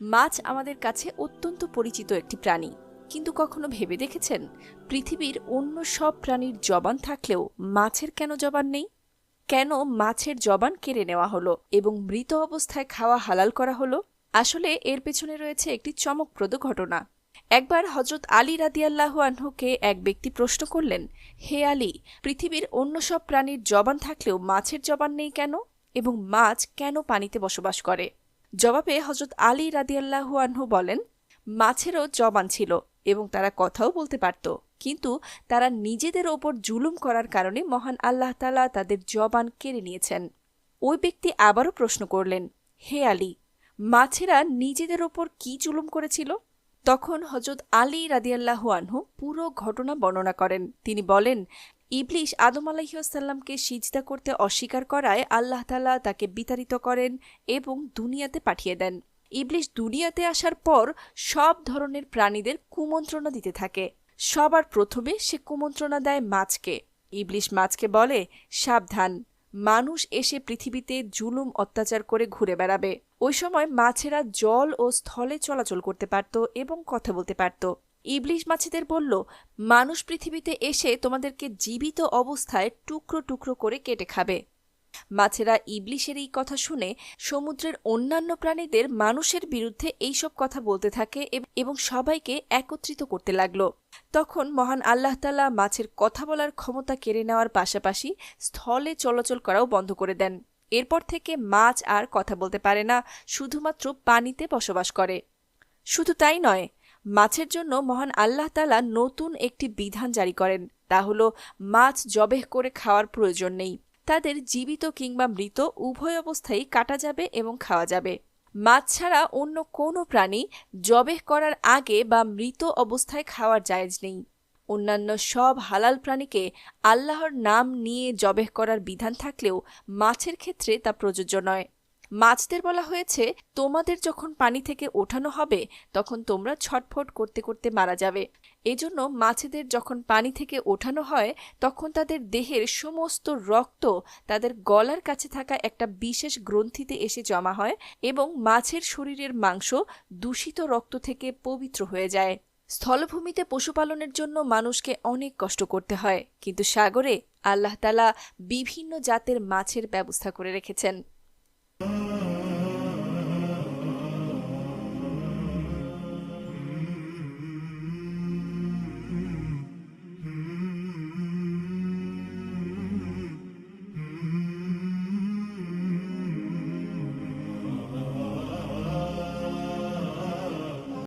মাছ আমাদের কাছে অত্যন্ত পরিচিত একটি প্রাণী। কিন্তু কখনো ভেবে দেখেছেন? পৃথিবীর অন্য সব প্রাণীর জবান থাকলেও মাছের কেন জবান নেই? কেন মাছের জবান কেড়ে নেওয়া হলো এবং মৃত অবস্থায় খাওয়া হালাল করা হলো? আসলে এর পেছনে রয়েছে একটি চমকপ্রদ ঘটনা। একবার হজরত আলী রাদিয়াল্লাহু আনহুকে এক ব্যক্তি প্রশ্ন করলেন, হে আলী, পৃথিবীর অন্য সব প্রাণীর জবান থাকলেও মাছের জবান নেই কেন? এবং মাছ কেন পানিতে বসবাস করে? জবাবে হজরত আলী রাদিয়াল্লাহু আনহু বলেন, মাছেরও জবান ছিল এবং তারা কথাও বলতে পারত, কিন্তু তারা নিজেদের ওপর জুলুম করার কারণে মহান আল্লাহ তালা তাদের জবান কেড়ে নিয়েছেন। ওই ব্যক্তি আবারও প্রশ্ন করলেন, হে আলী, মাছেরা নিজেদের ওপর কি জুলুম করেছিল? তখন হজরত আলী রাদিয়াল্লাহু আনহু পুরো ঘটনা বর্ণনা করেন। তিনি বলেন ইবলিশ আদম আলাহিসাল্লামকে সিজদা করতে অস্বীকার করায় আল্লাহ তালা তাকে বিতাড়িত করেন এবং দুনিয়াতে পাঠিয়ে দেন। ইবলিশ দুনিয়াতে আসার পর সব ধরনের প্রাণীদের কুমন্ত্রণা দিতে থাকে। সবার প্রথমে সে কুমন্ত্রণা দেয় মাছকে। ইবলিশ মাছকে বলে, সাবধান। মানুষ এসে পৃথিবীতে জুলুম অত্যাচার করে ঘুরে বেড়াবে। ওই সময় মাছেরা জল ও স্থলে চলাচল করতে পারত এবং কথা বলতে পারত। ইবলিশ মাছেদের বলল, মানুষ পৃথিবীতে এসে তোমাদেরকে জীবিত অবস্থায় টুকরো টুকরো করে কেটে খাবে। মাছেরা ইবলিশের এই কথা শুনে সমুদ্রের অন্যান্য প্রাণীদের মানুষের বিরুদ্ধে এইসব কথা বলতে থাকে এবং সবাইকে একত্রিত করতে লাগল। তখন মহান আল্লাহ তালা মাছের কথা বলার ক্ষমতা কেড়ে নেওয়ার পাশাপাশি স্থলে চলাচল করাও বন্ধ করে দেন। এরপর থেকে মাছ আর কথা বলতে পারে না, শুধুমাত্র পানিতে বসবাস করে। শুধু তাই নয় মাছের জন্য মহান আল্লাহ তালা নতুন একটি বিধান জারি করেন। তা হল, মাছ জবেহ করে খাওয়ার প্রয়োজন নেই। তাদের জীবিত কিংবা মৃত উভয় অবস্থায় কাটা যাবে এবং খাওয়া যাবে। মাছ ছাড়া অন্য কোনো প্রাণী জবেহ করার আগে বা মৃত অবস্থায় খাওয়ার জায়েজ নেই। অন্যান্য সব হালাল প্রাণীকে আল্লাহর নাম নিয়ে জবেহ করার বিধান থাকলেও মাছের ক্ষেত্রে তা প্রযোজ্য নয়। মাছদের বলা হয়েছে, তোমাদের যখন পানি থেকে ওঠানো হবে, তখন তোমরা ছটফট করতে করতে মারা যাবে। এজন্য মাছেদের যখন পানি থেকে ওঠানো হয়, তখন তাদের দেহের সমস্ত রক্ত তাদের গলার কাছে থাকা একটা বিশেষ গ্রন্থিতে এসে জমা হয় এবং মাছের শরীরের মাংস দূষিত রক্ত থেকে পবিত্র হয়ে যায়। স্থলভূমিতে পশুপালনের জন্য মানুষকে অনেক কষ্ট করতে হয়, কিন্তু সাগরে আল্লাহ তালা বিভিন্ন জাতের মাছের ব্যবস্থা করে রেখেছেন। Oh.